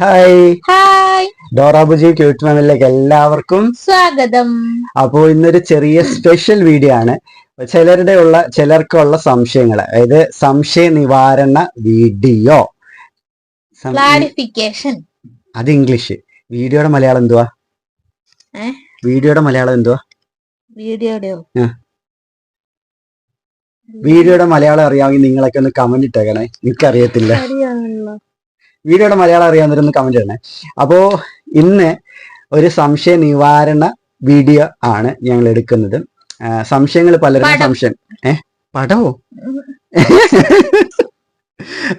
Hi hi ഡോറാബുജി cute മാമിലേക്ക് എല്ലാവർക്കും സ്വാഗതം. അപ്പോൾ ഇന്നൊരു ചെറിയ സ്പെഷ്യൽ വീഡിയോ ആണ്. ചിലരുടെ ഉള്ള ചിലർക്കുള്ള സംശയങ്ങൾ അതായത് സംശയ നിവാരണ വീഡിയോ ക്ലാരിഫിക്കേഷൻ അത് ഇംഗ്ലീഷ് വീഡിയോയുടെ മലയാളം എന്തുവാ? വീഡിയോയുടെ മലയാളം എന്തുവാ? വീഡിയോയുടെയോ. വീഡിയോയുടെ മലയാളം അറിയാമെങ്കിൽ നിങ്ങളൊക്കെ ഒന്ന് കമന്റ് ഇട്ടേക്കണേ. എനിക്കറിയത്തില്ല വീഡിയോയുടെ മലയാളം അറിയാവുന്നവരൊന്ന് കമന്റ് ഇടണേ. അപ്പോ ഇന്ന് ഒരു സംശയ നിവാരണ വീഡിയോ ആണ് ഞങ്ങൾ എടുക്കുന്നത്. സംശയങ്ങൾ പലരും സംശയം. ഏ? പടവോ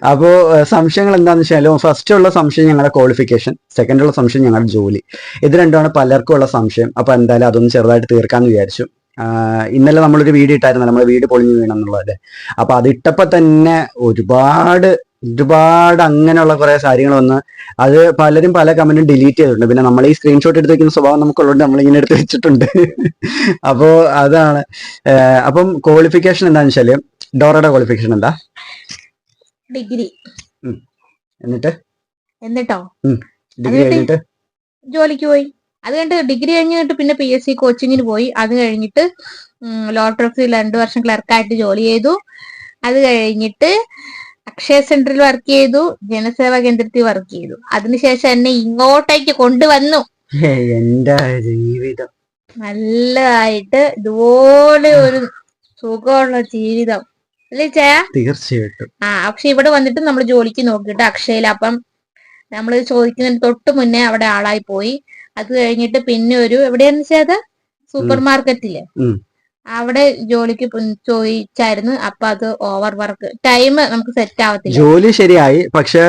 അപ്പോ സംശയങ്ങൾ എന്താണെന്ന് വെച്ചാൽ ഫസ്റ്റ് ഉള്ള സംശയം ഞങ്ങളുടെ ക്വാളിഫിക്കേഷൻ സെക്കൻഡ് ഉള്ള സംശയം ഞങ്ങളുടെ ജോലി. ഇത് രണ്ടുമാണ് പലർക്കും ഉള്ള സംശയം. അപ്പൊ എന്തായാലും അതൊന്ന് ചെറുതായിട്ട് തീർക്കാന്ന് വിചാരിച്ചു. ഇന്നലെ നമ്മളൊരു വീഡിയോ ഇട്ടായിരുന്നു. നമ്മുടെ വീട് പൊളിഞ്ഞു വീണെന്നുള്ളത്. അപ്പൊ അത് ഇട്ടപ്പോ തന്നെ ഒരുപാട് ഒരുപാട് അങ്ങനെയുള്ള കുറെ കാര്യങ്ങൾ വന്ന് അത് പലരും പല കമന്റും ഡിലീറ്റ് ചെയ്തിട്ടുണ്ട്. പിന്നെ നമ്മൾ ഈ സ്ക്രീൻഷോട്ട് എടുത്ത് വെക്കുന്ന സ്വഭാവം നമുക്കുള്ളത് നമ്മൾ ഇങ്ങനെ എടുത്ത് വെച്ചിട്ടുണ്ട്. അപ്പോ അതാണ്. അപ്പം ക്വാളിഫിക്കേഷൻ എന്താണെന്ന് വെച്ചാൽ ഡോറയുടെ ക്വാളിഫിക്കേഷൻ എന്താ? ഡിഗ്രി എന്നിട്ട്? എന്നിട്ടോ? ഡിഗ്രി കഴിഞ്ഞിട്ട് ജോലിക്ക് പോയി. അത് കഴിഞ്ഞിട്ട് ഡിഗ്രി കഴിഞ്ഞിട്ട് പിന്നെ പി എസ് സി കോച്ചിങ്ങിന് പോയി. അത് കഴിഞ്ഞിട്ട് ലോട്ടറി രണ്ടു വർഷം ക്ലർക്കായിട്ട് ജോലി ചെയ്തു. അത് കഴിഞ്ഞിട്ട് അക്ഷയ സെന്ററിൽ വർക്ക് ചെയ്തു ജനസേവാ കേന്ദ്രത്തിൽ വർക്ക് ചെയ്തു. അതിനുശേഷം എന്നെ ഇങ്ങോട്ടേക്ക് കൊണ്ടുവന്നു. എന്റെ ജീവിതം. നല്ലതായിട്ട് ഇതുപോലെ ഒരു സുഖമുള്ള ജീവിതം. അല്ലേ ചേ തീർച്ചയായിട്ടും. ആ പക്ഷെ ഇവിടെ വന്നിട്ട് നമ്മൾ ജോലിക്ക് നോക്കിട്ട് അക്ഷയയിൽ അപ്പം നമ്മൾ ചോദിക്കുന്നതിന് തൊട്ട് മുന്നേ അവിടെ ആളായി പോയി. അത് കഴിഞ്ഞിട്ട് പിന്നെ ഒരു എവിടെയാന്ന് വെച്ചാൽ സൂപ്പർ മാർക്കറ്റിൽ. അവിടെ ജോലിക്ക് ചോദിച്ചായിരുന്നു. അപ്പൊ അത് ഓവർ വർക്ക് ടൈം നമുക്ക് സെറ്റ് ആവത്തില്ല. ജോലി ശരിയായി. പക്ഷെ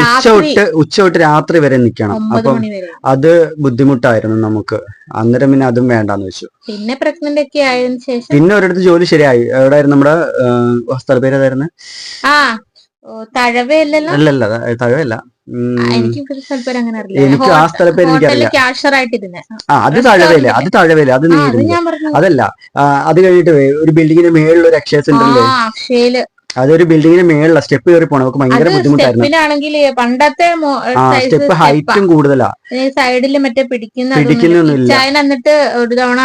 ഉച്ച തൊട്ട് ഉച്ച തൊട്ട് രാത്രി വരെ നിൽക്കണം അപ്പം മണി വരെ. അത് ബുദ്ധിമുട്ടായിരുന്നു നമുക്ക്. അന്നേരം പിന്നെ അതും വേണ്ടാന്ന് വെച്ചു. പിന്നെ പ്രഗ്നന്റ് ഒക്കെ ആയതിനു ശേഷം പിന്നെ ഒരിടത്ത് ജോലി ശരിയായി. എവിടെയായിരുന്നു നമ്മുടെ ഏഹ്, സ്ഥല പേര് ഏതായിരുന്നു? ആ തഴവേ തഴവയല്ലല്ലോ? അല്ലല്ല തഴവല്ല എനിക്ക് ആ സ്ഥലപ്പേര് എനിക്കറിയില്ല. ആ അത് തഴവയില്ല അത് തഴവയില്ല അത് നീ അതല്ല അത് കഴിഞ്ഞിട്ട് ഒരു ബിൽഡിങ്ങിന് മേളിൽ ഒരു അക്ഷയ സെന്ററിൽ ആ അക്ഷയിൽ അതൊരു ബിൽഡിങ്ങിന് മേളിലാണ് സ്റ്റെപ്പ് കയറി പോകണം നമുക്ക് ഭയങ്കര ബുദ്ധിമുട്ടായിരുന്നു. പണ്ടത്തെ സ്റ്റെപ്പ് ഹൈറ്റും കൂടുതലാ. സൈഡിൽ മറ്റേ പിടിക്കുന്ന പിടിക്കുന്നൊന്നുമില്ല. എന്നിട്ട് ഒരു തവണ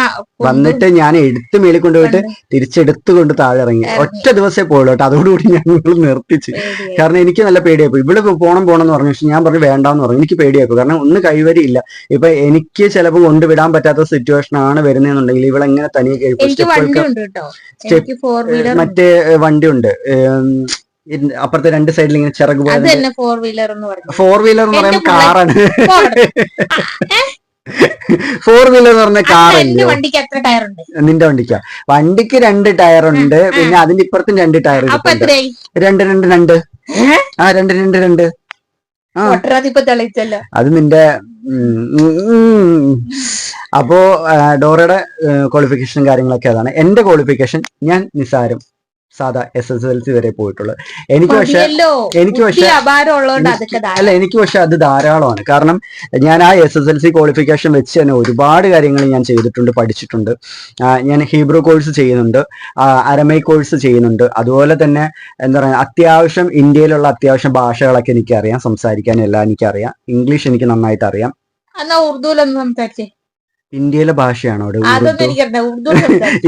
വന്നിട്ട് ഞാൻ എടുത്ത് മേളിൽ കൊണ്ടുപോയിട്ട് കണ്ട്. തിരിച്ചെടുത്ത് കൊണ്ട് താഴെ ഇറങ്ങി. ഒറ്റ ദിവസമേ പോയുള്ളൂ കേട്ടോ. അതോടുകൂടി ഞാൻ നിർത്തിച്ച്. കാരണം എനിക്ക് നല്ല പേടിയായി ഇവിടെ പോണം പോണം എന്ന് പറഞ്ഞു പക്ഷെ ഞാൻ പറഞ്ഞു വേണ്ടാന്ന് പറഞ്ഞു. എനിക്ക് പേടിയാക്കും കാരണം ഒന്ന് കൈവരിയില്ല ഇപ്പൊ എനിക്ക് ചിലപ്പോൾ കൊണ്ടുവിടാൻ പറ്റാത്ത സിറ്റുവേഷൻ ആണ് വരുന്നതെന്നുണ്ടെങ്കിൽ ഇവിടെ എങ്ങനെ തനിയെ കേൾക്കും എനിക്ക് വണ്ടി ഉണ്ട്. സ്റ്റെപ്പ് മറ്റേ അപ്പുറത്തെ രണ്ട് സൈഡിൽ ഇങ്ങനെ ചിറക് പോലെ ഫോർ വീലർ എന്ന് പറയുന്നത്. ഫോർ വീലർ എന്ന് എന്റെ കാറാണ് ഫോർ വീലർ എന്ന് പറഞ്ഞ കാറല്ലേ വണ്ടിക്ക് എത്ര ടയർ ഉണ്ട്? നിന്റെ വണ്ടിക്കാ? വണ്ടിക്ക് രണ്ട് ടയർ ഉണ്ട്. പിന്നെ അതിന്റെ ഇപ്പുറത്തും രണ്ട് ടയർ രണ്ട് രണ്ട് രണ്ട്. ആ രണ്ട് രണ്ട് രണ്ട്. അത് നിന്റെ. അപ്പോ ഡോറയുടെ ക്വാളിഫിക്കേഷനും കാര്യങ്ങളൊക്കെ അതാണ്. എന്റെ ക്വാളിഫിക്കേഷൻ ഞാൻ നിസാരം. സാധാ എസ് എസ് എൽ സി വരെ പോയിട്ടുള്ളത്. എനിക്ക് പക്ഷെ എനിക്ക് പക്ഷെ. അല്ല എനിക്ക് പക്ഷെ അത് ധാരാളമാണ്. കാരണം ഞാൻ ആ S S L C qualification വെച്ച് തന്നെ ഒരുപാട് കാര്യങ്ങൾ ഞാൻ ചെയ്തിട്ടുണ്ട് പഠിച്ചിട്ടുണ്ട്. ഞാൻ ഹീബ്രു കോഴ്സ് ചെയ്യുന്നുണ്ട് അരമൈ കോഴ്സ് ചെയ്യുന്നുണ്ട്. അതുപോലെ തന്നെ എന്താ പറയുക അത്യാവശ്യം ഇന്ത്യയിലുള്ള അത്യാവശ്യം ഭാഷകളൊക്കെ എനിക്കറിയാം സംസാരിക്കാനും എല്ലാം എനിക്കറിയാം. ഇംഗ്ലീഷ് എനിക്ക് നന്നായിട്ട് അറിയാം എന്നാ ഉറുദുവിലൊന്ന് സംസാരിച്ചേ? ഇന്ത്യയിലെ ഭാഷയാണോ ഉറുദു?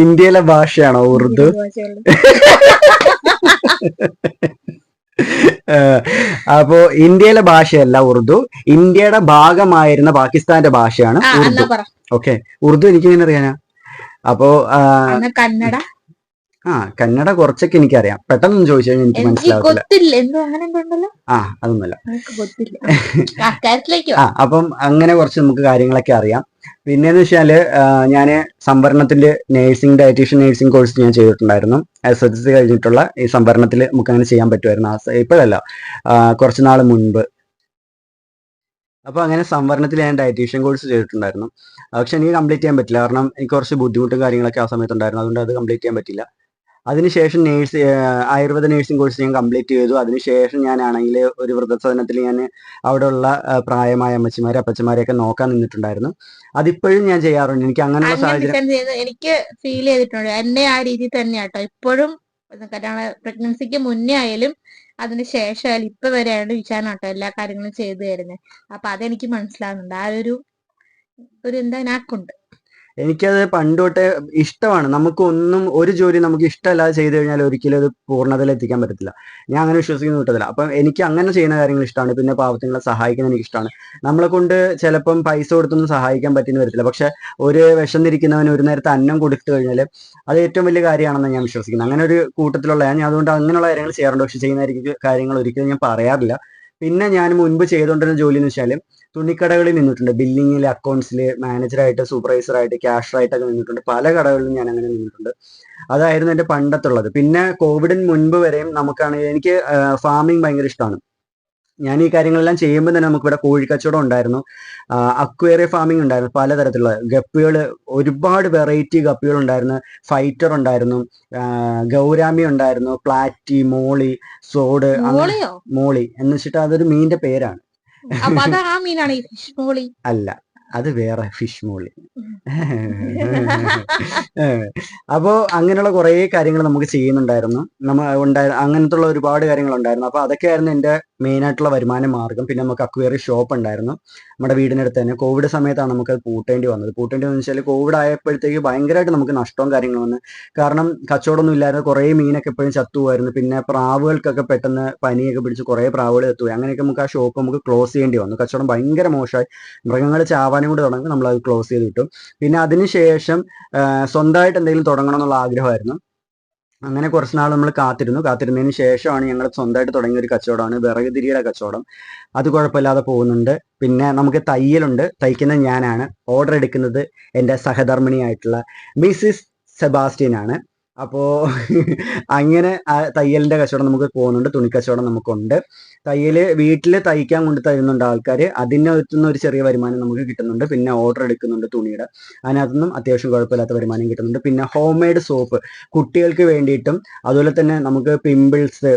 ഇന്ത്യയിലെ ഭാഷയാണോ ഉറുദു അപ്പോ ഇന്ത്യയിലെ ഭാഷയല്ല ഉറുദു. ഇന്ത്യയുടെ ഭാഗമായിരുന്ന പാകിസ്ഥാന്റെ ഭാഷയാണ് ഉറുദു. ഓക്കെ. ഉറുദു എനിക്ക് ഇങ്ങനെ അറിയാനാ? അപ്പോ കന്നഡ? ആ കന്നഡ കുറച്ചൊക്കെ എനിക്കറിയാം. പെട്ടെന്ന് ചോദിച്ചു കഴിഞ്ഞാൽ എനിക്ക് എനിക്ക് മനസ്സിലാവില്ല അങ്ങനെ ഉണ്ടല്ലോ? ആ അതൊന്നുമല്ല. എനിക്ക് അപ്പം അങ്ങനെ കുറച്ച് നമുക്ക് കാര്യങ്ങളൊക്കെ അറിയാം. പിന്നെന്ന് വെച്ചാൽ ഞാൻ സംവരണത്തിൽ നേഴ്സിംഗ് ഡയറ്റീഷ്യൻ നേഴ്സിംഗ് കോഴ്സ് ഞാൻ ചെയ്തിട്ടുണ്ടായിരുന്നു. എസ് എസ് സി കഴിഞ്ഞിട്ടുള്ള ഈ സംവരണത്തിൽ നമുക്ക് അങ്ങനെ ചെയ്യാൻ പറ്റുമായിരുന്നു ആ ഇപ്പോഴല്ല. കുറച്ച് നാൾ മുൻപ്. അപ്പോൾ അങ്ങനെ സംവരണത്തിൽ ഞാൻ ഡയറ്റീഷ്യൻ കോഴ്സ് ചെയ്തിട്ടുണ്ടായിരുന്നു. പക്ഷെ എനിക്ക് കംപ്ലീറ്റ് ചെയ്യാൻ പറ്റില്ല. കാരണം എനിക്ക് കുറച്ച് ബുദ്ധിമുട്ടും കാര്യങ്ങളൊക്കെ ആ സമയത്ത് ഉണ്ടായിരുന്നു. അതുകൊണ്ട് അത് കംപ്ലീറ്റ് ചെയ്യാൻ പറ്റില്ല അതിനുശേഷം നേഴ്സ് ആയുർവേദ നേഴ്സിംഗ് കോഴ്സ് ഞാൻ കംപ്ലീറ്റ് ചെയ്തു. അതിനുശേഷം ഞാനാണെങ്കിൽ ഒരു വൃദ്ധസദനത്തിൽ ഞാൻ അവിടെയുള്ള പ്രായമായ അമ്മച്ചിമാരെ അപ്പച്ചമാരെയൊക്കെ നോക്കാൻ നിന്നിട്ടുണ്ടായിരുന്നു. അതിപ്പോഴും ഞാൻ ചെയ്യാറുണ്ട്. എനിക്ക് അങ്ങനെയുള്ള അങ്ങനെ സാഹചര്യം എനിക്ക് ഫീൽ ചെയ്തിട്ടുണ്ട്. എന്നെ ആ രീതി തന്നെയാട്ടോ ഇപ്പോഴും പ്രഗ്നൻസിക്ക് മുന്നേ ആയാലും അതിന് ശേഷമായാലും ഇപ്പൊ വരെയാണ് വിശാനാട്ടോ എല്ലാ കാര്യങ്ങളും ചെയ്തു തരുന്നത് അപ്പൊ അതെനിക്ക് മനസ്സിലാവുന്നുണ്ട്. ആ ഒരു ഒരു എന്താ നാക്കുണ്ട്. എനിക്കത് പണ്ട് തൊട്ടേ ഇഷ്ടമാണ്. നമുക്ക് ഒന്നും ഒരു ജോലി നമുക്ക് ഇഷ്ടമല്ലാതെ ചെയ്തു കഴിഞ്ഞാൽ ഒരിക്കലും അത് പൂർണതയിൽ എത്തിക്കാൻ പറ്റത്തില്ല. ഞാൻ അങ്ങനെ വിശ്വസിക്കുന്ന കൂട്ടത്തില്ല അപ്പം എനിക്ക് അങ്ങനെ ചെയ്യുന്ന കാര്യങ്ങൾ ഇഷ്ടമാണ്. പിന്നെ പാവത്തുങ്ങളെ സഹായിക്കുന്ന എനിക്ക് ഇഷ്ടമാണ്. നമ്മളെ കൊണ്ട് ചിലപ്പം പൈസ കൊടുത്തൊന്നും സഹായിക്കാൻ പറ്റുന്ന വരത്തില്ല. പക്ഷെ ഒരു വിശന്നിരിക്കുന്നവന് ഒരു നേരത്തെ അന്നം കൊടുത്തു കഴിഞ്ഞാൽ അത് ഏറ്റവും വലിയ കാര്യമാണെന്ന് ഞാൻ വിശ്വസിക്കുന്നു അങ്ങനെ ഒരു കൂട്ടത്തിലുള്ള ഞാൻ അതുകൊണ്ട് അങ്ങനെയുള്ള കാര്യങ്ങൾ ചെയ്യാറുണ്ട്. പക്ഷെ ചെയ്യുന്ന കാര്യങ്ങൾ ഒരിക്കലും ഞാൻ പറയാറില്ല. പിന്നെ ഞാൻ മുൻപ് ചെയ്തുകൊണ്ടിരുന്ന ജോലി എന്ന് വെച്ചാൽ തുണിക്കടകളിൽ നിന്നിട്ടുണ്ട്. ബില്ലിങ്ങിൽ അക്കൗണ്ട്സിൽ മാനേജറായിട്ട് സൂപ്പർവൈസറായിട്ട് ക്യാഷറായിട്ടൊക്കെ നിന്നിട്ടുണ്ട്. പല കടകളിലും ഞാൻ അങ്ങനെ നിന്നിട്ടുണ്ട്. അതായിരുന്നു എന്റെ പണ്ടത്തുള്ളത്. പിന്നെ കോവിഡിന് മുൻപ് വരെയും നമുക്കാണ് എനിക്ക് ഫാമിംഗ് ഭയങ്കര ഇഷ്ടമാണ്. ഞാൻ ഈ കാര്യങ്ങളെല്ലാം ചെയ്യുമ്പോൾ തന്നെ നമുക്ക് ഇവിടെ കോഴിക്കച്ചവടം ഉണ്ടായിരുന്നു. അക്വേറിയ ഫാമിംഗ് ഉണ്ടായിരുന്നു പലതരത്തിലുള്ള. ഗപ്പികൾ ഒരുപാട് വെറൈറ്റി ഗപ്പികൾ ഉണ്ടായിരുന്നു. ഫൈറ്റർ ഉണ്ടായിരുന്നു. ഗൗരാമി ഉണ്ടായിരുന്നു. പ്ലാറ്റി മോളി സോഡ് മോളി എന്ന് വെച്ചിട്ട് അതൊരു മീനിന്റെ പേരാണ്. അപ്പൊ അത് ആ മീനാണ് ഫിഷ് മോളി അല്ല. അത് വേറെ ഫിഷ് മോളി അപ്പോ അങ്ങനെയുള്ള കുറേ കാര്യങ്ങൾ നമുക്ക് ചെയ്യുന്നുണ്ടായിരുന്നു. നമ്മ ഉണ്ടായി അങ്ങനത്തെ ഉള്ള ഒരുപാട് കാര്യങ്ങൾ ഉണ്ടായിരുന്നു അപ്പൊ അതൊക്കെയായിരുന്നു എന്റെ മെയിൻ ആയിട്ടുള്ള വരുമാന മാർഗം. പിന്നെ നമുക്ക് അക്വേറി ഷോപ്പ് ഉണ്ടായിരുന്നു. നമ്മുടെ വീടിനടുത്ത് തന്നെ. കോവിഡ് സമയത്താണ് നമുക്ക് അത് പൂട്ടേണ്ടി വന്നത്. പൂട്ടേണ്ടി വന്നു വെച്ചാൽ കോവിഡ് ആയപ്പോഴത്തേക്ക് ഭയങ്കരമായിട്ട് നമുക്ക് നഷ്ടവും കാര്യങ്ങളും വന്ന്. കാരണം കച്ചവടമൊന്നും ഇല്ലായിരുന്നു. കുറേ മീനൊക്കെ എപ്പോഴും ചത്തുപോയിരുന്നു പിന്നെ പ്രാവുകൾക്കൊക്കെ പെട്ടെന്ന് പനിയൊക്കെ പിടിച്ച് കുറേ പ്രാവുകൾ ചത്തുപോയി. അങ്ങനെയൊക്കെ നമുക്ക് ആ ഷോപ്പ് നമുക്ക് ക്ലോസ് ചെയ്യേണ്ടി വന്നു. കച്ചവടം ഭയങ്കര മോശമായി. മൃഗങ്ങൾ ചാവാനും കൂടി തുടങ്ങി നമ്മൾ അത് ക്ലോസ് ചെയ്ത് കിട്ടും പിന്നെ അതിനുശേഷം സ്വന്തമായിട്ട് എന്തെങ്കിലും തുടങ്ങണം എന്നുള്ള ആഗ്രഹമായിരുന്നു. അങ്ങനെ കുറച്ച് നാൾ നമ്മൾ കാത്തിരുന്നു. കാത്തിരുന്നതിന് ശേഷമാണ് ഞങ്ങൾ സ്വന്തമായിട്ട് തുടങ്ങിയ ഒരു കച്ചവടമാണ്. വിറക് തിരിയുടെ കച്ചവടം. അത് കുഴപ്പമില്ലാതെ പോകുന്നുണ്ട്. പിന്നെ നമുക്ക് തയ്യലുണ്ട്. തയ്ക്കുന്നത് ഞാനാണ്. ഓർഡർ എടുക്കുന്നത് എന്റെ സഹധർമ്മിണിയായിട്ടുള്ള മിസിസ് സെബാസ്റ്റ്യൻ ആണ് അപ്പോൾ അങ്ങനെ തയ്യലിന്റെ കച്ചവടം നമുക്ക് പോകുന്നുണ്ട്. തുണി കച്ചവടം നമുക്കുണ്ട്. തയ്യൽ വീട്ടിൽ തയ്ക്കാൻ കൊണ്ട് തരുന്നുണ്ട് ആൾക്കാർ അതിനകത്തുനിന്ന് ഒരു ചെറിയ വരുമാനം നമുക്ക് കിട്ടുന്നുണ്ട്. പിന്നെ ഓർഡർ എടുക്കുന്നുണ്ട് തുണിയുടെ. അതിനകത്തുനിന്നും അത്യാവശ്യം കുഴപ്പമില്ലാത്ത വരുമാനം കിട്ടുന്നുണ്ട്. പിന്നെ ഹോം മെയ്ഡ് സോപ്പ് കുട്ടികൾക്ക് വേണ്ടിയിട്ടും അതുപോലെ തന്നെ നമുക്ക് പിമ്പിൾസ്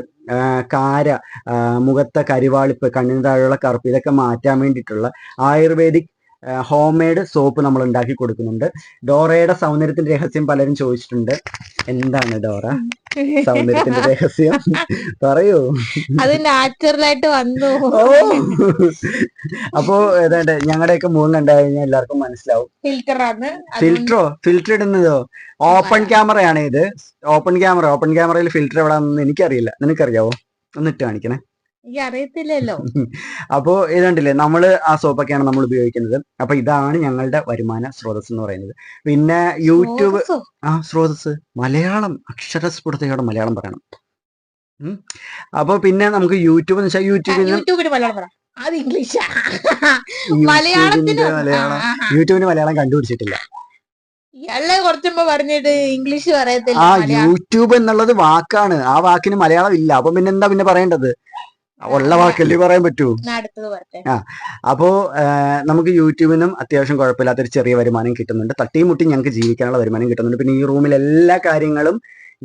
കാര മുഖത്തെ കരിവാളിപ്പ് കണ്ണിന് താഴെയുള്ള കറുപ്പ് ഇതൊക്കെ മാറ്റാൻ വേണ്ടിയിട്ടുള്ള ആയുർവേദിക് ഹോം മെയ്ഡ് സോപ്പ് നമ്മൾ ഉണ്ടാക്കി കൊടുക്കുന്നുണ്ട്. ഡോറയുടെ സൗന്ദര്യത്തിന്റെ രഹസ്യം പലരും ചോദിച്ചിട്ടുണ്ട്. എന്താണ് ഡോറ? സൗന്ദര്യത്തിന്റെ രഹസ്യം. പറയൂ. അത് നാച്ചുറലായിട്ട് വന്നു. ഓ. അപ്പോ ഏതാണ്ട് ഞങ്ങളുടെയൊക്കെ മുഖം കണ്ടു കഴിഞ്ഞാൽ എല്ലാവർക്കും മനസ്സിലാവും. ഫിൽറ്ററാണ് ഫിൽറ്ററോ ഫിൽറ്റർ ഇടുന്നതോ? ഓപ്പൺ ക്യാമറയാണ് ഇത്. ഓപ്പൺ ക്യാമറ ഓപ്പൺ ക്യാമറയിൽ ഫിൽറ്റർ എവിടെ എനിക്കറിയില്ല. നിനക്കറിയാവോ? ഒന്നിട്ട് കാണിക്കണേ. എനിക്ക് അറിയത്തില്ലല്ലോ അപ്പോ ഇതുണ്ടല്ലേ നമ്മൾ ആ സോപ്പൊക്കെയാണ് നമ്മൾ ഉപയോഗിക്കുന്നത്. അപ്പൊ ഇതാണ് ഞങ്ങളുടെ വരുമാന സ്രോതസ് എന്ന് പറയുന്നത്. പിന്നെ യൂട്യൂബ് ആ സ്രോതസ് മലയാളം അക്ഷരസ്ഫുടതയോടെ മലയാളം പറയണം. അപ്പൊ പിന്നെ നമുക്ക് യൂട്യൂബ് എന്ന് വെച്ചാൽ യൂട്യൂബിൽ യൂട്യൂബിന് മലയാളം പറ. അത് ഇംഗ്ലീഷാ. യൂട്യൂബിന്റെ മലയാളം. ആ, ആ. യൂട്യൂബിന് മലയാളം കണ്ടുപിടിച്ചിട്ടില്ല. ഇയാളെ കുറച്ചുമ്പോ പറഞ്ഞിട്ട് ഇംഗ്ലീഷ് പറയത്തില്ല ആ യൂട്യൂബ് എന്നുള്ളത് വാക്കാണ്. ആ വാക്കിന് മലയാളം ഇല്ല. അപ്പൊ പിന്നെ എന്താ പിന്നെ പറയേണ്ടത്? ഉള്ള വാക്കല്ലേ പറയാൻ പറ്റൂ? ആ അപ്പോ നമുക്ക് യൂട്യൂബിനും അത്യാവശ്യം കുഴപ്പമില്ലാത്തൊരു ചെറിയ വരുമാനം കിട്ടുന്നുണ്ട്. തട്ടിയും മുട്ടി ഞങ്ങൾക്ക് ജീവിക്കാനുള്ള വരുമാനം കിട്ടുന്നുണ്ട്. പിന്നെ ഈ റൂമിൽ എല്ലാ കാര്യങ്ങളും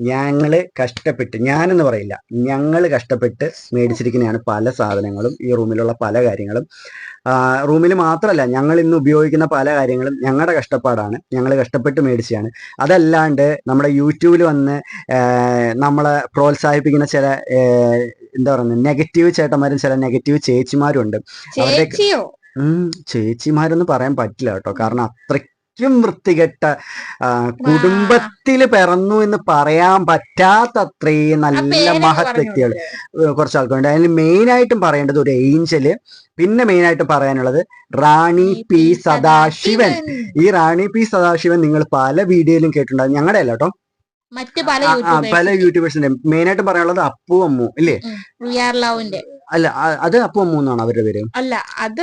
ഞങ്ങൾ കഷ്ടപ്പെട്ട് ഞാനെന്ന് പറയില്ല ഞങ്ങൾ കഷ്ടപ്പെട്ട് മേടിച്ചിരിക്കുന്നതാണ് പല സാധനങ്ങളും ഈ റൂമിലുള്ള പല കാര്യങ്ങളും. റൂമിൽ മാത്രമല്ല ഞങ്ങൾ ഇന്ന് ഉപയോഗിക്കുന്ന പല കാര്യങ്ങളും ഞങ്ങളുടെ കഷ്ടപ്പാടാണ്. ഞങ്ങൾ കഷ്ടപ്പെട്ട് മേടിച്ചതാണ്. അതല്ലാണ്ട് നമ്മുടെ യൂട്യൂബിൽ വന്ന് നമ്മളെ പ്രോത്സാഹിപ്പിക്കുന്ന ചില എന്താ പറയുന്നത് നെഗറ്റീവ് ചേട്ടന്മാരും ചില നെഗറ്റീവ് ചേച്ചിമാരും ഉണ്ട് അവരുടെ- ചേച്ചിമാരൊന്നും പറയാൻ പറ്റില്ല കേട്ടോ. കാരണം അത്രയ്ക്കും വൃത്തികെട്ട കുടുംബത്തിൽ പിറന്നു എന്ന് പറയാൻ പറ്റാത്ത അത്രയും നല്ല മഹത് വ്യക്തികൾ കുറച്ച് ആൾക്കാരുണ്ട്. അതിൽ മെയിൻ ആയിട്ടും പറയേണ്ടത് ഒരു ഏഞ്ചൽ പിന്നെ മെയിൻ ആയിട്ട് പറയാനുള്ളത് റാണി പി സദാശിവൻ. ഈ റാണി പി സദാശിവൻ നിങ്ങൾ പല വീഡിയോയിലും കേട്ടിട്ടുണ്ടാകും ഞങ്ങളുടെ അല്ല കേട്ടോ. മറ്റ് പല പല യൂട്യൂബേഴ്സ് യൂട്യൂബേഴ്സിന്റെ. മെയിൻ ആയിട്ട് പറയാനുള്ളത് അപ്പു അമ്മു ഇല്ലേ? ലവിന്റെ അല്ല അത് അപ്പു മൂന്നാണ് എന്നാണ് അവരുടെ പേര്? അല്ല അത്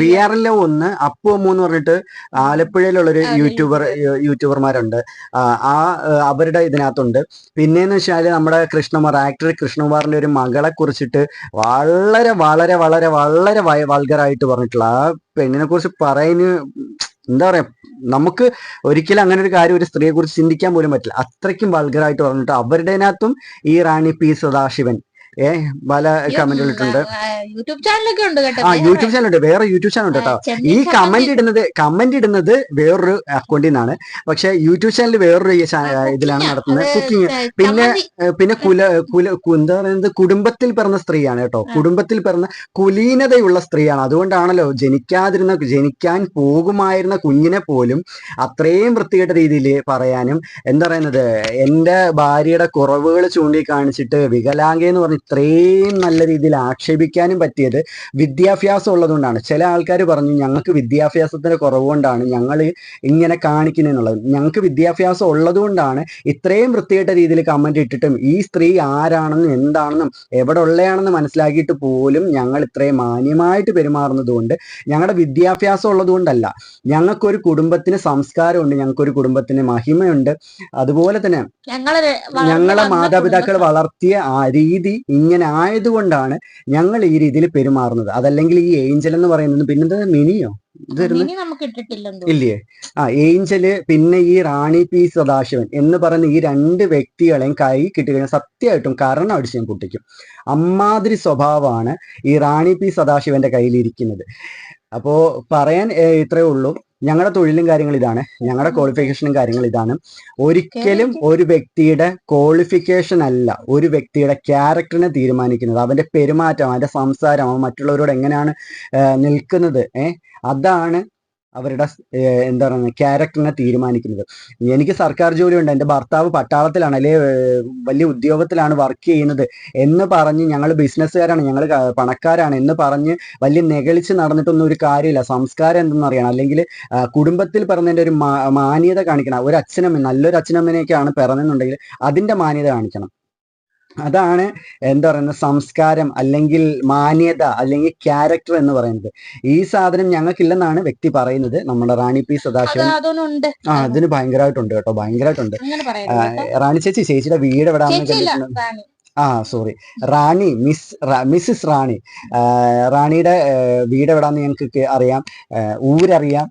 വി ആർ എൽ ഒന്ന് അപ്പു അമ്മു എന്ന് പറഞ്ഞിട്ട് ആലപ്പുഴയിലുള്ള ഒരു യൂട്യൂബർ യൂട്യൂബർമാരുണ്ട്. ആ ആ, അവരുടെ ഇതിനകത്തുണ്ട്. പിന്നെന്ന് വെച്ചാൽ നമ്മുടെ കൃഷ്ണകുമാർ ആക്ടർ കൃഷ്ണകുമാറിന്റെ ഒരു മകളെ കുറിച്ചിട്ട് വളരെ വളരെ വളരെ വളരെ വൾഗറായിട്ട് പറഞ്ഞിട്ടുള്ള ആ പെണ്ണിനെ കുറിച്ച് പറയുന്ന എന്താ പറയാ നമുക്ക് ഒരിക്കലും അങ്ങനെ ഒരു കാര്യം ഒരു സ്ത്രീയെ കുറിച്ച് ചിന്തിക്കാൻ പോലും പറ്റില്ല. അത്രയ്ക്കും വൾഗറായിട്ട് പറഞ്ഞിട്ട് അവരുടേനകത്തും ഈ റാണി പി സദാശിവൻ ഏ പല കമന്റുകൾ ഇട്ടുണ്ട് യൂട്യൂബ് ചാനലൊക്കെ ഉണ്ട് കേട്ടോ. ആ യൂട്യൂബ് ചാനൽ ഉണ്ട് വേറെ യൂട്യൂബ് ചാനൽ ഉണ്ട് കേട്ടോ. ഈ കമന്റ് ഇടുന്നത് കമന്റ് ഇടുന്നത് വേറൊരു അക്കൗണ്ടിൽ നിന്നാണ് പക്ഷെ യൂട്യൂബ് ചാനൽ വേറൊരു ഇതിലാണ് നടത്തുന്നത്. കുക്കിംഗ്. പിന്നെ പിന്നെ കുല കുല എന്താ പറയുന്നത്? കുടുംബത്തിൽ പിറന്ന സ്ത്രീയാണ് കേട്ടോ. കുടുംബത്തിൽ പിറന്ന കുലീനതയുള്ള സ്ത്രീയാണ്. അതുകൊണ്ടാണല്ലോ ജനിക്കാതിരുന്ന ജനിക്കാൻ പോകുമായിരുന്ന കുഞ്ഞിനെ പോലും അത്രയും വൃത്തികെട്ട രീതിയിൽ പറയാനും എന്താ പറയുന്നത്? എന്റെ ഭാര്യയുടെ കുറവുകൾ ചൂണ്ടിക്കാണിച്ചിട്ട് വികലാംഗ എന്ന് പറഞ്ഞ് ഇത്രയും നല്ല രീതിയിൽ ആക്ഷേപിക്കാനും പറ്റിയത് വിദ്യാഭ്യാസം ഉള്ളതുകൊണ്ടാണ്. ചില ആൾക്കാർ പറഞ്ഞു ഞങ്ങൾക്ക് വിദ്യാഭ്യാസത്തിന്റെ കുറവുകൊണ്ടാണ് ഞങ്ങൾ ഇങ്ങനെ കാണിക്കുന്നതെന്നുള്ളത് ഞങ്ങൾക്ക് വിദ്യാഭ്യാസം ഉള്ളതുകൊണ്ടാണ് ഇത്രയും വൃത്തികെട്ട രീതിയിൽ കമന്റ് ഇട്ടിട്ടും ഈ സ്ത്രീ ആരാണെന്നും എന്താണെന്നും എവിടെ ഉള്ളയാണെന്ന് മനസ്സിലാക്കിയിട്ട് പോലും ഞങ്ങൾ ഇത്രയും മാന്യമായിട്ട് പെരുമാറുന്നതുകൊണ്ട് ഞങ്ങളുടെ വിദ്യാഭ്യാസം ഉള്ളതുകൊണ്ടല്ല. ഞങ്ങൾക്കൊരു കുടുംബത്തിന് സംസ്കാരമുണ്ട് ഞങ്ങൾക്കൊരു കുടുംബത്തിന് മഹിമയുണ്ട്. അതുപോലെ തന്നെ ഞങ്ങൾ മാതാപിതാക്കൾ വളർത്തിയ ആ രീതി ഇങ്ങനെ ആയതുകൊണ്ടാണ് ഞങ്ങൾ ഈ രീതിയിൽ പെരുമാറുന്നത്. അതല്ലെങ്കിൽ ഈ ഏഞ്ചൽ എന്ന് പറയുന്നത് പിന്നെന്താ? മിനിയോ? ഇല്ലേ? ആ ഏഞ്ചൽ പിന്നെ ഈ റാണി പി സദാശിവൻ എന്ന് പറയുന്ന ഈ രണ്ട് വ്യക്തികളെയും കൈ കിട്ടിക്കഴിഞ്ഞാൽ സത്യമായിട്ടും കരണം അടിച്ച് ഞാൻ പൊട്ടിക്കും. അമ്മാതിരി സ്വഭാവമാണ് ഈ റാണി പി സദാശിവന്റെ കയ്യിലിരിക്കുന്നത്. അപ്പോ പറയാൻ ഇത്രേ ഇത്രയേ ഉള്ളൂ. ഞങ്ങളുടെ തൊഴിലും കാര്യങ്ങൾ ഇതാണ്. ഞങ്ങളുടെ ക്വാളിഫിക്കേഷനും കാര്യങ്ങൾ ഇതാണ്. ഒരിക്കലും ഒരു വ്യക്തിയുടെ ക്വാളിഫിക്കേഷൻ അല്ല. ഒരു വ്യക്തിയുടെ ക്യാരക്ടറിനെ തീരുമാനിക്കുന്നത്. അവന്റെ പെരുമാറ്റം അവന്റെ സംസാരം അവൻ മറ്റുള്ളവരോട് എങ്ങനെയാണ് നിൽക്കുന്നത് ഏഹ് അതാണ് അവരുടെ എന്താണ് ക്യാരക്ടറിനെ തീരുമാനിക്കുന്നത്. എനിക്ക് സർക്കാർ ജോലി ഉണ്ട് എന്റെ ഭർത്താവ് പട്ടാളത്തിലാണ്. അല്ലെ വലിയ ഉദ്യോഗത്തിലാണ് വർക്ക് ചെയ്യുന്നത് എന്ന് പറഞ്ഞ് ഞങ്ങൾ ബിസിനസ്സുകാരാണ് ഞങ്ങൾ പണക്കാരാണ് എന്ന് പറഞ്ഞ് വലിയ നെകളിച്ച് നടന്നിട്ടൊന്നും ഒരു കാര്യമില്ല. സംസ്കാരം എന്തെന്ന് അറിയണം. അല്ലെങ്കിൽ കുടുംബത്തിൽ പിറന്നതിന്റെ ഒരു മാന്യത കാണിക്കണം. ഒരു അച്ഛനമ്മ നല്ലൊരു അച്ഛനമ്മനെയൊക്കെയാണ് പിറന്നെന്നുണ്ടെങ്കിൽ അതിന്റെ മാന്യത കാണിക്കണം. അതാണ് എന്താ പറയുന്നത് സംസ്കാരം അല്ലെങ്കിൽ മാന്യത അല്ലെങ്കിൽ ക്യാരക്ടർ എന്ന് പറയുന്നത്. ഈ സാധനം ഞങ്ങൾക്കില്ലെന്നാണ് വ്യക്തി പറയുന്നത്. നമ്മുടെ റാണി പി സദാശിവൻ. ആ അതിന് ഭയങ്കരമായിട്ടുണ്ട് കേട്ടോ. ഭയങ്കരമായിട്ടുണ്ട്. റാണി ചേച്ചി ചേച്ചിയുടെ വീട് എവിടെയാണെന്ന് ആ sorry Rani miss mrs Rani. റാണിയുടെ വീട് എവിടാന്ന് ഞങ്ങൾക്ക് അറിയാം. ഊരറിയാം.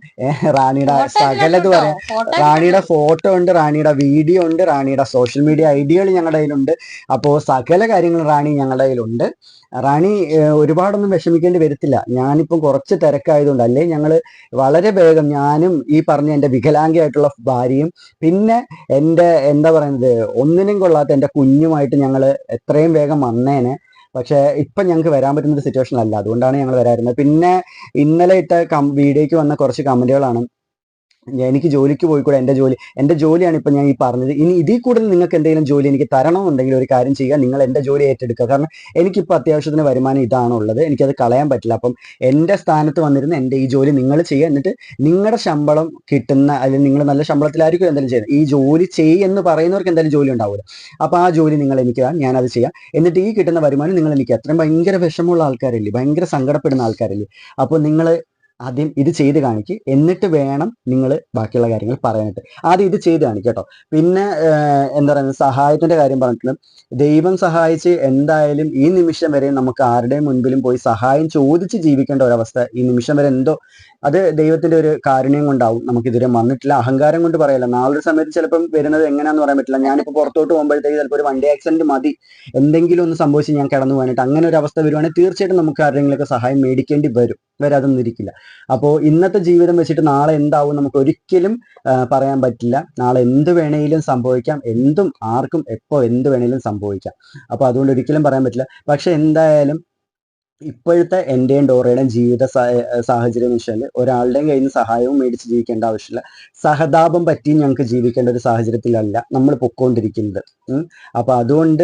റാണിയുടെ സകലത് പറയാം റാണിയുടെ ഫോട്ടോ ഉണ്ട് റാണിയുടെ വീഡിയോ ഉണ്ട് റാണിയുടെ സോഷ്യൽ മീഡിയ ഐഡിയകൾ ഞങ്ങളുടെ കയ്യിലുണ്ട്. അപ്പോൾ സകല കാര്യങ്ങളും റാണി ഞങ്ങളുടെ കയ്യിലുണ്ട്. റാണി ഒരുപാടൊന്നും വിഷമിക്കേണ്ടി വരത്തില്ല. ഞാനിപ്പം കുറച്ച് തിരക്കായതുകൊണ്ട് അല്ലേ ഞങ്ങൾ വളരെ വേഗം ഞാനും ഈ പറഞ്ഞ എന്റെ വികലാംഗയായിട്ടുള്ള ഭാര്യയും പിന്നെ എന്റെ എന്താ പറയുന്നത് ഒന്നിനും കൊള്ളാത്ത എന്റെ കുഞ്ഞുമായിട്ട് ഞങ്ങൾ എത്രയും വേഗം വന്നേനെ. പക്ഷേ ഇപ്പം ഞങ്ങൾക്ക് വരാൻ പറ്റുന്ന ഒരു സിറ്റുവേഷൻ അല്ല. അതുകൊണ്ടാണ് ഞങ്ങൾ വരാറുന്നത് പിന്നെ ഇന്നലെ ഇട്ട വീഡിയോയ്ക്ക് വന്ന കുറച്ച് കമന്റുകളാണ് ഞാൻ- എനിക്ക് ജോലിക്ക് പോയിക്കൂടെ? എന്റെ ജോലി എന്റെ ജോലിയാണ് ഇപ്പം ഞാൻ ഈ പറഞ്ഞത്. ഇനി ഇതിൽ കൂടുതൽ നിങ്ങൾക്ക് എന്തെങ്കിലും ജോലി എനിക്ക് തരണമെന്നുണ്ടെങ്കിൽ ഒരു കാര്യം ചെയ്യുക. നിങ്ങൾ എന്റെ ജോലി ഏറ്റെടുക്കുക. കാരണം എനിക്കിപ്പോൾ അത്യാവശ്യത്തിന് വരുമാനം ഇതാണുള്ളത്. എനിക്കത് കളയാൻ പറ്റില്ല. അപ്പം എന്റെ സ്ഥാനത്ത് വന്നിരുന്ന എന്റെ ഈ ജോലി നിങ്ങൾ ചെയ്യുക. എന്നിട്ട് നിങ്ങളുടെ ശമ്പളം കിട്ടുന്ന അല്ലെങ്കിൽ നിങ്ങൾ നല്ല ശമ്പളത്തിലായിരിക്കും എന്തെങ്കിലും ചെയ്യുന്നത്. ഈ ജോലി ചെയ്യുമെന്ന് പറയുന്നവർക്ക് എന്തായാലും ജോലി ഉണ്ടാവില്ല. അപ്പോൾ ആ ജോലി നിങ്ങൾ എനിക്ക് ഞാനത് ചെയ്യാം. എന്നിട്ട് ഈ കിട്ടുന്ന വരുമാനം നിങ്ങൾ എനിക്ക് അത്രയും ഭയങ്കര വിഷമമുള്ള ആൾക്കാരില്ലേ? ഭയങ്കര സങ്കടപ്പെടുന്ന ആൾക്കാരില്ലേ? അപ്പോൾ നിങ്ങൾ ആദ്യം ഇത് ചെയ്ത് കാണിക്ക്. എന്നിട്ട് വേണം നിങ്ങൾ ബാക്കിയുള്ള കാര്യങ്ങൾ പറയാനായിട്ട്. ആദ്യം ഇത് ചെയ്ത് കാണിക്കുക കേട്ടോ. പിന്നെ എന്താ പറയുന്നത്? സഹായത്തിന്റെ കാര്യം പറഞ്ഞിട്ടുണ്ട്. ദൈവം സഹായിച്ച് എന്തായാലും ഈ നിമിഷം വരെ നമുക്ക് ആരുടെയും മുൻപിലും പോയി സഹായം ചോദിച്ച് ജീവിക്കേണ്ട ഒരവസ്ഥ ഈ നിമിഷം വരെ എന്തോ അത് ദൈവത്തിന്റെ ഒരു കാരുണ്യം കൊണ്ടാവും നമുക്ക് ഇതുവരെ വന്നിട്ടില്ല. അഹങ്കാരം കൊണ്ട് പറയല്ല. നാളൊരു സമയത്ത് ചിലപ്പം വരുന്നത് എങ്ങനെയാന്ന് പറയാൻ പറ്റില്ല. ഞാനിപ്പോൾ പുറത്തോട്ട് പോകുമ്പോഴത്തേക്ക് ചിലപ്പോൾ ഒരു വണ്ടി ആക്സിഡന്റ് മതി. എന്തെങ്കിലും ഒന്ന് സംഭവിച്ച് ഞാൻ കടന്നു പോകാനായിട്ട് അങ്ങനെ ഒരു അവസ്ഥ വരുവാണെങ്കിൽ തീർച്ചയായിട്ടും നമുക്ക് ആരുടെയെങ്കിലുമൊക്കെ സഹായം മേടിക്കേണ്ടി വരും. വരാതൊന്നും ഇരിക്കില്ല. അപ്പോൾ ഇന്നത്തെ ജീവിതം വെച്ചിട്ട് നാളെ എന്താവും നമുക്ക് ഒരിക്കലും പറയാൻ പറ്റില്ല. നാളെ എന്ത് വേണേലും സംഭവിക്കാം. എന്തും ആർക്കും എപ്പോൾ എന്ത് വേണേലും സംഭവിക്കാം. അപ്പോൾ അതുകൊണ്ട് ഒരിക്കലും പറയാൻ പറ്റില്ല. പക്ഷെ എന്തായാലും ഇപ്പോഴത്തെ എന്റെയും ഡോറയുടെയും ജീവിത സാഹചര്യം വെച്ചാൽ ഒരാളുടെയും കയ്യിൽ നിന്ന് സഹായവും മേടിച്ച് ജീവിക്കേണ്ട ആവശ്യമില്ല. സഹതാപം പറ്റി ഞങ്ങൾക്ക് ജീവിക്കേണ്ട ഒരു സാഹചര്യത്തിലല്ല നമ്മൾ പൊക്കോണ്ടിരിക്കുന്നത്. അപ്പൊ അതുകൊണ്ട്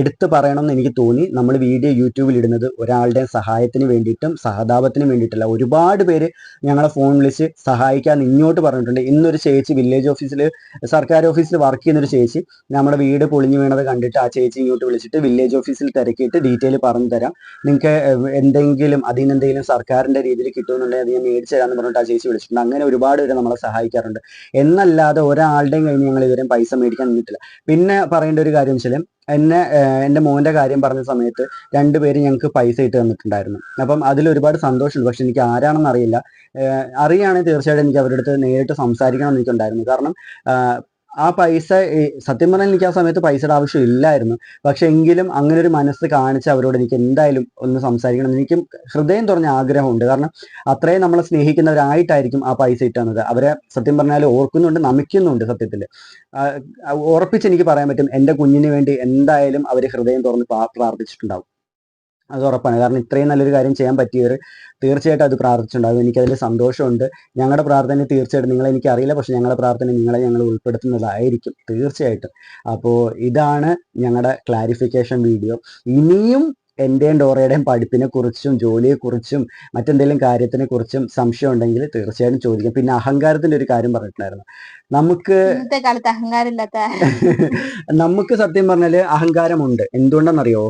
എടുത്തു പറയണം എന്ന് എനിക്ക് തോന്നി. നമ്മൾ വീഡിയോ യൂട്യൂബിൽ ഇടുന്നത് ഒരാളുടെ സഹായത്തിന് വേണ്ടിയിട്ടും സഹതാപത്തിന് വേണ്ടിയിട്ടല്ല. ഒരുപാട് പേര് ഞങ്ങളെ ഫോൺ വിളിച്ച് സഹായിക്കാൻ ഇങ്ങോട്ട് പറഞ്ഞിട്ടുണ്ട്. ഇന്നൊരു ചേച്ചി വില്ലേജ് ഓഫീസിൽ സർക്കാർ ഓഫീസിൽ വർക്ക് ചെയ്യുന്ന ഒരു ചേച്ചി നമ്മുടെ വീട് പൊളിഞ്ഞു വീണത് കണ്ടിട്ട് ആ ചേച്ചി ഇങ്ങോട്ട് വിളിച്ചിട്ട് വില്ലേജ് ഓഫീസിൽ തിരക്കിയിട്ട് ഡീറ്റെയിൽ പറഞ്ഞു തരാം. നിങ്ങൾക്ക് എന്തെങ്കിലും അതിന് എന്തെങ്കിലും സർക്കാരിന്റെ രീതിയിൽ കിട്ടുമെന്നുണ്ടെങ്കിൽ അത് ഞാൻ മേടിച്ചു തരാമെന്ന് പറഞ്ഞിട്ട് ആ ചേച്ചി വിളിച്ചിട്ടുണ്ട്. അങ്ങനെ ഒരുപാട് പേര് നമ്മളെ സഹായിക്കാറുണ്ട്. എന്നല്ലാതെ ഒരാളുടെയും കഴിഞ്ഞ് ഞങ്ങൾ ഇതുവരെയും പൈസ മേടിക്കാൻ നിന്നിട്ടില്ല. പിന്നെ പറയേണ്ട ഒരു കാര്യം വെച്ചാൽ എന്നെ എന്റെ മോന്റെ കാര്യം പറഞ്ഞ സമയത്ത് രണ്ടുപേര് ഞങ്ങൾക്ക് പൈസ ഇട്ട് തന്നിട്ടുണ്ടായിരുന്നു. അപ്പം അതിൽ ഒരുപാട് സന്തോഷമുണ്ട്. പക്ഷെ എനിക്ക് ആരാണെന്ന് അറിയില്ല. അറിയുകയാണെങ്കിൽ തീർച്ചയായിട്ടും എനിക്ക് അവരുടെ അടുത്ത് നേരിട്ട് സംസാരിക്കണം എനിക്കുണ്ടായിരുന്നു. കാരണം ആ പൈസ സത്യം പറഞ്ഞാൽ എനിക്ക് ആ സമയത്ത് പൈസയുടെ ആവശ്യം ഇല്ലായിരുന്നു. പക്ഷെ എങ്കിലും അങ്ങനെ ഒരു മനസ്സ് കാണിച്ച് അവരോട് എനിക്ക് എന്തായാലും ഒന്ന് സംസാരിക്കണം. എനിക്ക് ഹൃദയം തുറഞ്ഞ ആഗ്രഹമുണ്ട്. കാരണം അത്രയും നമ്മളെ സ്നേഹിക്കുന്നവരായിട്ടായിരിക്കും ആ പൈസ ഇട്ടുന്നത് അവരെ സത്യം പറഞ്ഞാൽ ഓർക്കുന്നുണ്ട് നമിക്കുന്നുണ്ട് സത്യത്തിൽ ഉറപ്പിച്ച് എനിക്ക് പറയാൻ പറ്റും എന്റെ കുഞ്ഞിന് വേണ്ടി എന്തായാലും അവർ ഹൃദയം തുറന്ന് പ്രാ- പ്രാർത്ഥിച്ചിട്ടുണ്ടാവും. അത് ഉറപ്പാണ്. കാരണം ഇത്രയും നല്ലൊരു കാര്യം ചെയ്യാൻ പറ്റിയവർ തീർച്ചയായിട്ടും അത് പ്രാർത്ഥിച്ചിട്ടുണ്ടാകും എനിക്കതിൽ സന്തോഷമുണ്ട്. ഞങ്ങളുടെ പ്രാർത്ഥന തീർച്ചയായിട്ടും നിങ്ങളെ എനിക്ക് അറിയില്ല. പക്ഷെ ഞങ്ങളുടെ പ്രാർത്ഥന നിങ്ങളെ ഞങ്ങൾ ഉൾപ്പെടുത്തുന്നതായിരിക്കും തീർച്ചയായിട്ടും. അപ്പോൾ ഇതാണ് ഞങ്ങളുടെ ക്ലാരിഫിക്കേഷൻ വീഡിയോ ഇനിയും എന്റെയും ഡോറയുടെയും പഠിപ്പിനെ കുറിച്ചും ജോലിയെക്കുറിച്ചും മറ്റെന്തെങ്കിലും കാര്യത്തിനെ കുറിച്ചും സംശയം ഉണ്ടെങ്കിൽ തീർച്ചയായിട്ടും ചോദിക്കാം. പിന്നെ അഹങ്കാരത്തിന്റെ ഒരു കാര്യം പറഞ്ഞിട്ടുണ്ടായിരുന്നു. നമുക്ക് ഇന്നത്തെ കാലത്ത് നമുക്ക് സത്യം പറഞ്ഞാൽ അഹങ്കാരമുണ്ട്. എന്തുകൊണ്ടെന്നറിയോ?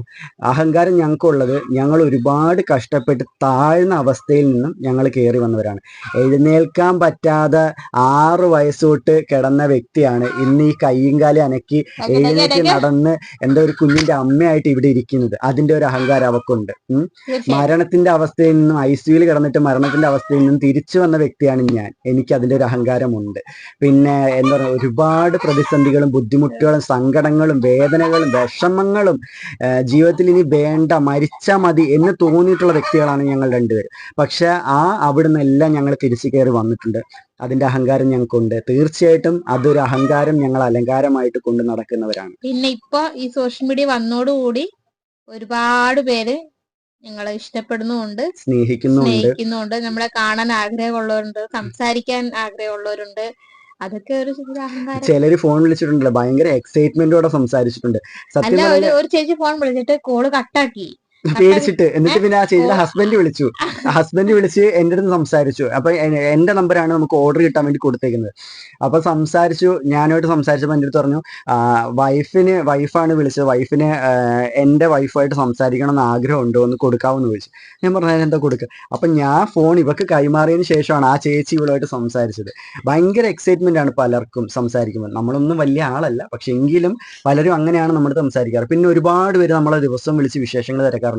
അഹങ്കാരം ഞങ്ങൾക്കുള്ളത് ഞങ്ങൾ ഒരുപാട് കഷ്ടപ്പെട്ട് താഴ്ന്ന അവസ്ഥയിൽ നിന്നും ഞങ്ങൾ കയറി വന്നവരാണ്. എഴുന്നേൽക്കാൻ പറ്റാതെ ആറ് വയസ്സോട്ട് കിടന്ന വ്യക്തിയാണ് ഇന്ന് ഈ കയ്യും കാലി അനക്കി എഴുന്നേറ്റ് നടന്ന് എന്താ ഒരു കുഞ്ഞിന്റെ അമ്മയായിട്ട് ഇവിടെ ഇരിക്കുന്നത്. അതിന്റെ ഒരു അഹങ്കാരം അവക്കുണ്ട്. മരണത്തിന്റെ അവസ്ഥയിൽ നിന്നും ഐ സിയുയിൽ കിടന്നിട്ട് മരണത്തിന്റെ അവസ്ഥയിൽ നിന്നും തിരിച്ചു വന്ന വ്യക്തിയാണ് ഞാൻ. എനിക്ക് അതിന്റെ ഒരു അഹങ്കാരമുണ്ട്. പിന്നെ എന്താ പറയുക ഒരുപാട് പ്രതിസന്ധികളും ബുദ്ധിമുട്ടുകളും സങ്കടങ്ങളും വേദനകളും വിഷമങ്ങളും ജീവിതത്തിൽ ഇനി വേണ്ട മരിച്ചാൽ മതി എന്ന് തോന്നിയിട്ടുള്ള വ്യക്തികളാണ് ഞങ്ങൾ രണ്ടുപേരും. പക്ഷെ ആ അവിടുന്ന് എല്ലാം ഞങ്ങൾ തിരിച്ചു കയറി വന്നിട്ടുണ്ട്. അതിന്റെ അഹങ്കാരം ഞങ്ങൾക്കുണ്ട്. തീർച്ചയായിട്ടും അതൊരു അഹങ്കാരം ഞങ്ങൾ അലങ്കാരമായിട്ട് കൊണ്ട് നടക്കുന്നവരാണ്. പിന്നെ ഇപ്പൊ ഈ സോഷ്യൽ മീഡിയ വന്നോടുകൂടി ഒരുപാട് പേര് ഞങ്ങളെ ഇഷ്ടപ്പെടുന്നുണ്ട് സ്നേഹിക്കുന്നുണ്ട് സ്നേഹിക്കുന്നുണ്ട് നമ്മളെ കാണാൻ ആഗ്രഹമുള്ളവരുണ്ട്. സംസാരിക്കാൻ ആഗ്രഹമുള്ളവരുണ്ട്. അതൊക്കെ ഒരു ചിലര് ഫോൺ വിളിച്ചിട്ടുണ്ടല്ലോ. ഭയങ്കര എക്സൈറ്റ്മെന്റോടെ സംസാരിച്ചിട്ടുണ്ട്. സത്യം ഒരു ചേച്ചി ഫോൺ വിളിച്ചിട്ട് കോൾ കട്ടാക്കി പേടിച്ചിട്ട് എന്നിട്ട് പിന്നെ ആ ചേച്ചിയുടെ ഹസ്ബൻഡ് വിളിച്ചു. ഹസ്ബൻഡ് വിളിച്ച് എന്റെ അടുത്ത് സംസാരിച്ചു. അപ്പൊ എന്റെ നമ്പറാണ് നമുക്ക് ഓർഡർ കിട്ടാൻ വേണ്ടി കൊടുത്തേക്കുന്നത്. അപ്പൊ സംസാരിച്ചു. ഞാനായിട്ട് സംസാരിച്ചപ്പോൾ എന്റെ അടുത്ത് പറഞ്ഞു വൈഫിന് വൈഫാണ് വിളിച്ചത്. വൈഫിന് എന്റെ വൈഫായിട്ട് സംസാരിക്കണം എന്ന് ആഗ്രഹം ഉണ്ടോ എന്ന് കൊടുക്കാമെന്ന് ചോദിച്ചു. ഞാൻ പറഞ്ഞു എന്താ കൊടുക്കുക അപ്പൊ ഞാൻ ഫോൺ ഇവക്ക് കൈമാറിയതിന് ശേഷമാണ് ആ ചേച്ചി ഇവളുമായിട്ട് സംസാരിച്ചത്. ഭയങ്കര എക്സൈറ്റ്മെന്റ് ആണ് പലർക്കും സംസാരിക്കുമ്പോൾ. നമ്മളൊന്നും വലിയ ആളല്ല. പക്ഷെ എങ്കിലും പലരും അങ്ങനെയാണ് നമ്മൾ സംസാരിക്കാറ്. പിന്നെ ഒരുപാട് പേര് നമ്മളെ ദിവസം വിളിച്ച് വിശേഷങ്ങൾ തിരക്കാറുണ്ട്.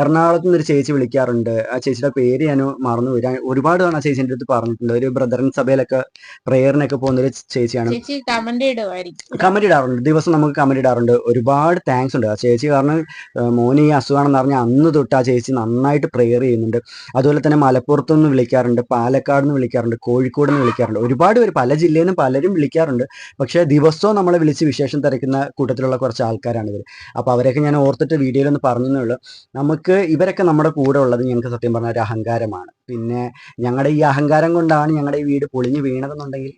എറണാകുളത്ത് നിന്ന് ഒരു ചേച്ചി വിളിക്കാറുണ്ട്. ആ ചേച്ചിയുടെ പേര് ഞാൻ മറന്നു വരാൻ ഒരുപാട് തവണ ആ ചേച്ചിന്റെ അടുത്ത് പറഞ്ഞിട്ടുണ്ട്. ഒരു ബ്രദറൻ സഭയിലൊക്കെ പ്രേയറിനൊക്കെ പോകുന്ന ഒരു ചേച്ചിയാണ്. ചേച്ചി കമന്റ് ഇടാറുണ്ട്. ദിവസം നമുക്ക് കമന്റ് ഇടാറുണ്ട്. ഒരുപാട് താങ്ക്സ് ഉണ്ട്. ആ ചേച്ചി കാരണം മോനി മോന് ഈ അസുഖമാണെന്ന് പറഞ്ഞാൽ അന്ന് തൊട്ട് ആ ചേച്ചി നന്നായിട്ട് പ്രെയർ ചെയ്യുന്നുണ്ട്. അതുപോലെ തന്നെ മലപ്പുറത്തു നിന്ന് വിളിക്കാറുണ്ട്. പാലക്കാട് നിന്ന് വിളിക്കാറുണ്ട്. കോഴിക്കോട് നിന്ന് വിളിക്കാറുണ്ട്. ഒരുപാട് പേര് പല ജില്ലയിൽ നിന്ന് പലരും വിളിക്കാറുണ്ട്. പക്ഷേ ദിവസവും നമ്മളെ വിളിച്ച് വിശേഷം തിരക്കുന്ന കൂട്ടത്തിലുള്ള കുറച്ച് ആൾക്കാരാണ് ഇവർ അപ്പോൾ അവരെയൊക്കെ ഞാൻ ഓർത്തിട്ട് വീഡിയോയിൽ ഒന്ന് പറഞ്ഞതേ ഉള്ളൂ. നമുക്ക് ഇവരൊക്കെ നമ്മുടെ കൂടെ ഉള്ളത് ഞങ്ങൾക്ക് സത്യം പറഞ്ഞ ഒരു അഹങ്കാരമാണ്. പിന്നെ ഞങ്ങളുടെ ഈ അഹങ്കാരം കൊണ്ടാണ് ഞങ്ങളുടെ ഈ വീട് പൊളിഞ്ഞു വീണതെന്നുണ്ടെങ്കിൽ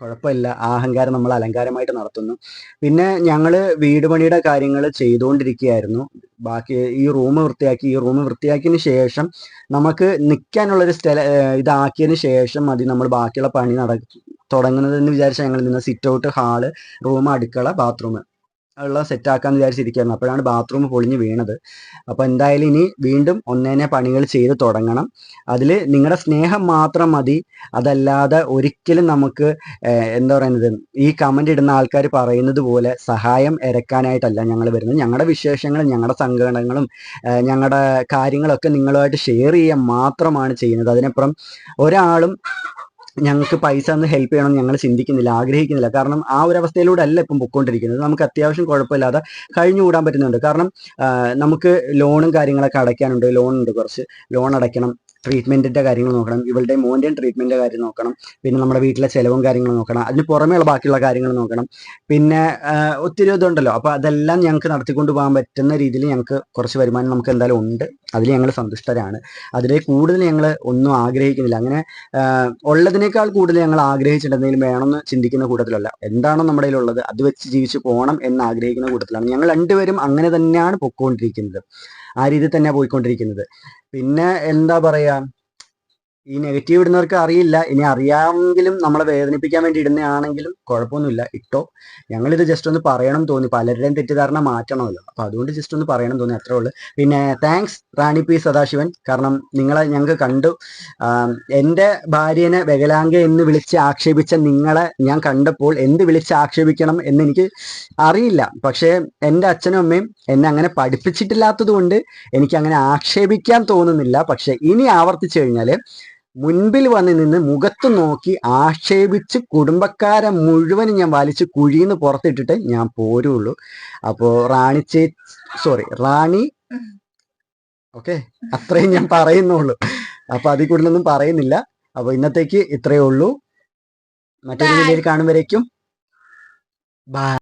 കുഴപ്പമില്ല. ആ അഹങ്കാരം നമ്മൾ അലങ്കാരമായിട്ട് നടത്തുന്നു. പിന്നെ ഞങ്ങൾ വീട് പണിയുടെ കാര്യങ്ങൾ ചെയ്തുകൊണ്ടിരിക്കുകയായിരുന്നു. ബാക്കി ഈ റൂം വൃത്തിയാക്കി ഈ റൂം വൃത്തിയാക്കിയതിന് ശേഷം നമുക്ക് നിൽക്കാനുള്ളൊരു സ്ഥല ഇതാക്കിയതിന് ശേഷം മതി നമ്മൾ ബാക്കിയുള്ള പണി നട തുടങ്ങുന്നതെന്ന് വിചാരിച്ച ഞങ്ങൾ നിന്ന് സിറ്റ് ഔട്ട് ഹാൾ റൂം അടുക്കള ബാത്റൂം ഉള്ള സെറ്റ് ആക്കാന്ന് വിചാരിച്ചിരിക്കുകയായിരുന്നു. അപ്പോഴാണ് ബാത്റൂം പൊളിഞ്ഞ് വീണത്. അപ്പോൾ എന്തായാലും ഇനി വീണ്ടും ഒന്നേനെ പണികൾ ചെയ്ത് തുടങ്ങണം. അതിൽ നിങ്ങളുടെ സ്നേഹം മാത്രം മതി. അതല്ലാതെ ഒരിക്കലും നമുക്ക് എന്താ പറയുന്നത് ഈ കമന്റ് ഇടുന്ന ആൾക്കാർ പറയുന്നത് പോലെ സഹായം ഇരക്കാനായിട്ടല്ല ഞങ്ങൾ വരുന്നത്. ഞങ്ങളുടെ വിശേഷങ്ങളും ഞങ്ങളുടെ സങ്കടങ്ങളും ഞങ്ങളുടെ കാര്യങ്ങളൊക്കെ നിങ്ങളുമായിട്ട് ഷെയർ ചെയ്യാൻ മാത്രമാണ് ചെയ്യുന്നത്. അതിനപ്പുറം ഒരാളും ഞങ്ങൾക്ക് പൈസ ഒന്ന് ഹെൽപ്പ് ചെയ്യണം ഞങ്ങൾ ചിന്തിക്കുന്നില്ല ആഗ്രഹിക്കുന്നില്ല. കാരണം ആ ഒരു അവസ്ഥയിലൂടെ അല്ല ഇപ്പം പൊയ്ക്കൊണ്ടിരിക്കുന്നത്. നമുക്ക് അത്യാവശ്യം കുഴപ്പമില്ലാതെ കഴിഞ്ഞുകൂടാൻ പറ്റുന്നുണ്ട്. കാരണം നമുക്ക് ലോണും കാര്യങ്ങളൊക്കെ അടയ്ക്കാനുണ്ട്. ലോൺ ഉണ്ട് കുറച്ച്. ലോൺ അടയ്ക്കണം. ട്രീറ്റ്മെന്റിന്റെ കാര്യങ്ങൾ നോക്കണം. ഇവളുടെ മോന്റെയും ട്രീറ്റ്മെന്റിന്റെ കാര്യം നോക്കണം. പിന്നെ നമ്മുടെ വീട്ടിലെ ചിലവും കാര്യങ്ങളും നോക്കണം. അതിന് പുറമേയുള്ള ബാക്കിയുള്ള കാര്യങ്ങൾ നോക്കണം. പിന്നെ ഒത്തിരി ഇതുണ്ടല്ലോ. അപ്പോൾ അതെല്ലാം ഞങ്ങൾക്ക് നടത്തിക്കൊണ്ട് പോകാൻ പറ്റുന്ന രീതിയിൽ ഞങ്ങൾക്ക് കുറച്ച് വരുമാനം നമുക്ക് എന്തായാലും ഉണ്ട്. അതിൽ ഞങ്ങൾ സന്തുഷ്ടരാണ്. അതിലെ കൂടുതൽ ഞങ്ങൾ ഒന്നും ആഗ്രഹിക്കുന്നില്ല. അങ്ങനെ ഉള്ളതിനേക്കാൾ കൂടുതൽ ഞങ്ങൾ ആഗ്രഹിച്ചിട്ടുണ്ടെങ്കിലും വേണമെന്ന് ചിന്തിക്കുന്ന കൂട്ടത്തിലല്ല. എന്താണോ നമ്മുടെ ഉള്ളത് അത് വെച്ച് ജീവിച്ച് പോകണം എന്ന് ആഗ്രഹിക്കുന്ന കൂട്ടത്തിലാണ്. ഞങ്ങൾ രണ്ടുപേരും അങ്ങനെ തന്നെയാണ് പൊയ്ക്കൊണ്ടിരിക്കുന്നത് ആ രീതിയിൽ തന്നെയാണ് പോയിക്കൊണ്ടിരിക്കുന്നത്. പിന്നെ എന്താ പറയാ? ഈ നെഗറ്റീവ് ഇടുന്നവർക്ക് അറിയില്ല. ഇനി അറിയാമെങ്കിലും നമ്മളെ വേദനിപ്പിക്കാൻ വേണ്ടി ഇടുന്നതാണെങ്കിലും കുഴപ്പമൊന്നുമില്ല. ഇട്ടോ. ഞങ്ങളിത് ജസ്റ്റ് ഒന്ന് പറയണം തോന്നി. പലരുടെയും തെറ്റിദ്ധാരണ മാറ്റണമല്ലോ. അപ്പൊ അതുകൊണ്ട് ജസ്റ്റ് ഒന്ന് പറയണം തോന്നി. അത്രേ ഉള്ളൂ. പിന്നെ താങ്ക്സ് റാണി പി സദാശിവൻ. കാരണം നിങ്ങളെ ഞങ്ങൾക്ക് കണ്ടു. എന്റെ ഭാര്യനെ വെഗലാംഗ എന്ന് വിളിച്ച് ആക്ഷേപിച്ച നിങ്ങളെ ഞാൻ കണ്ടപ്പോൾ എന്ത് വിളിച്ച് ആക്ഷേപിക്കണം എന്ന് എനിക്ക് അറിയില്ല. പക്ഷേ എന്റെ അച്ഛനും അമ്മയും എന്നെ അങ്ങനെ പഠിപ്പിച്ചിട്ടില്ലാത്തത് കൊണ്ട് എനിക്ക് അങ്ങനെ ആക്ഷേപിക്കാൻ തോന്നുന്നില്ല. പക്ഷെ ഇനി ആവർത്തിച്ചു കഴിഞ്ഞാൽ മുൻപിൽ വന്ന് നിന്ന് മുഖത്ത് നോക്കി ആക്ഷേപിച്ച് കുടുംബക്കാരെ മുഴുവൻ ഞാൻ വലിച്ച് കുഴിന്ന് പുറത്തിട്ടിട്ട് ഞാൻ പോരുള്ളൂ. അപ്പോ റാണി ചേ സോറി റാണി ഓക്കെ അത്രയും ഞാൻ പറയുന്നുള്ളൂ. അപ്പൊ അതിൽ കൂടുതലൊന്നും പറയുന്നില്ല. അപ്പൊ ഇന്നത്തേക്ക് ഇത്രയേ ഉള്ളൂ. മറ്റൊരു രീതിയിൽ വീഡിയോയിൽ കാണുമ്പോഴേക്കും ബൈ